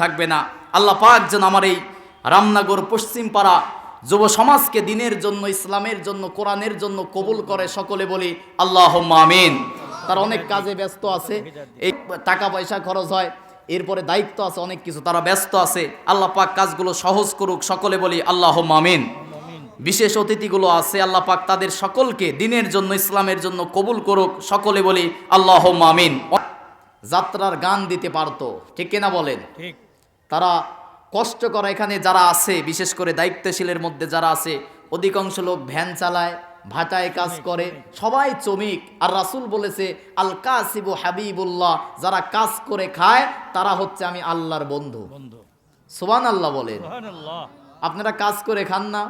থাকবে না। আল্লাহ পাক যেন আমার এই রামনগর পশ্চিম পাড়া যুব সমাজকে দিনের জন্য, ইসলামের জন্য, কোরআনের জন্য কবুল করে সকলে বলি আল্লাহ আমিন। তার অনেক কাজে ব্যস্ত আছে, এই টাকা পয়সা খরচ হয়, এরপরে দায়িত্ব আছে, অনেক কিছু। তারা ব্যস্ত আছে, আল্লাহ পাক কাজগুলো সহজ করুক, সকলে বলি আল্লাহ আমিন। বিশেষ অতিথিগুলো আছে, আল্লাহ পাক তাদের সকলকে দিনের জন্য, ইসলামের জন্য কবুল করুক, সকলে বলি আল্লাহ আমিন। যাত্রার গান দিতে পারতো, ঠিক কিনা বলেন? ঠিক। তারা কষ্ট করা এখানে যারা আছে বিশেষ করে দায়িত্বশীলের মধ্যে যারা আছে অধিকাংশ লোক ভ্যান চালায় ভাটায় কাজ করে সবাই চমিক। আর রাসুল বলেছে আল কাসিবু হাবিবুল্লাহ যারা কাজ করে খায় তারা হচ্ছে আমি আল্লাহর বন্ধু। সুবান আল্লাহ বলেন। আপনারা কাজ করে খান না?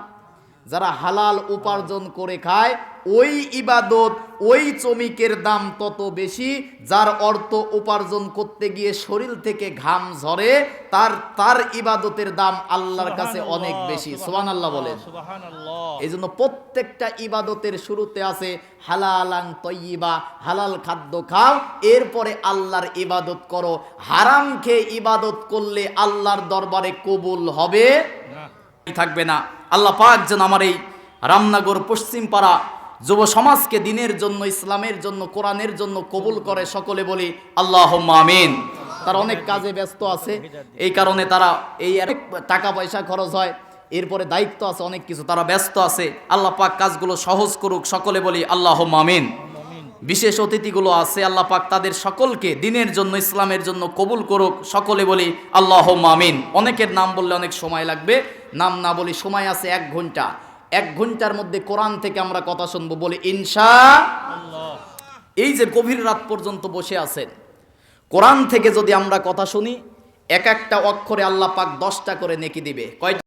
যারা হালাল উপার্জন করে খায় ওই ইবাদত ওই চমিকের দাম তত বেশি যার অর্থ উপার্জন করতে গিয়ে শরীর থেকে ঘাম ঝরে তার তার ইবাদতের দাম আল্লাহর কাছে অনেক বেশি। সোহান আল্লাহ বলেন। এই জন্য প্রত্যেকটা ইবাদতের শুরুতে আছে হালালাং তৈবা হালাল খাদ্য খাও এরপরে আল্লাহর ইবাদত করো। হারাম খেয়ে ইবাদত করলে আল্লাহর দরবারে কবুল হবে? না। থাকবে না। আল্লাহ পাক যেন আমার এই রামনগর পশ্চিম পাড়া যুব সমাজকে দিনের জন্য, ইসলামের জন্য, কোরআনের জন্য কবুল করে সকলে বলি আল্লাহ আমিন। তার অনেক কাজে ব্যস্ত আছে। এই কারণে তারা এই টাকা পয়সা খরচ হয়। এরপরে দায়িত্ব আছে, অনেক কিছু। তারা ব্যস্ত আছে। আল্লাহ পাক কাজগুলো সহজ করুক, সকলে বলি আল্লাহ আমিন। বিশেষ অতিথিগুলো আছে, আল্লাহ পাক তাদের সকলকে দিনের জন্য, ইসলামের জন্য কবুল করুক, সকলে বলি আল্লাহ মামিন অনেকের নাম বললে অনেক সময় লাগবে, নাম না বলি সময় আছে এক ঘণ্টা। এক ঘণ্টার মধ্যে কোরআন থেকে আমরা কথা শুনব, বলি ইনশা এই যে গভীর রাত পর্যন্ত বসে আছেন, কোরআন থেকে যদি আমরা কথা শুনি, এক একটা অক্ষরে আল্লাহ পাক দশটা করে নেকি দিবে। কয়টা?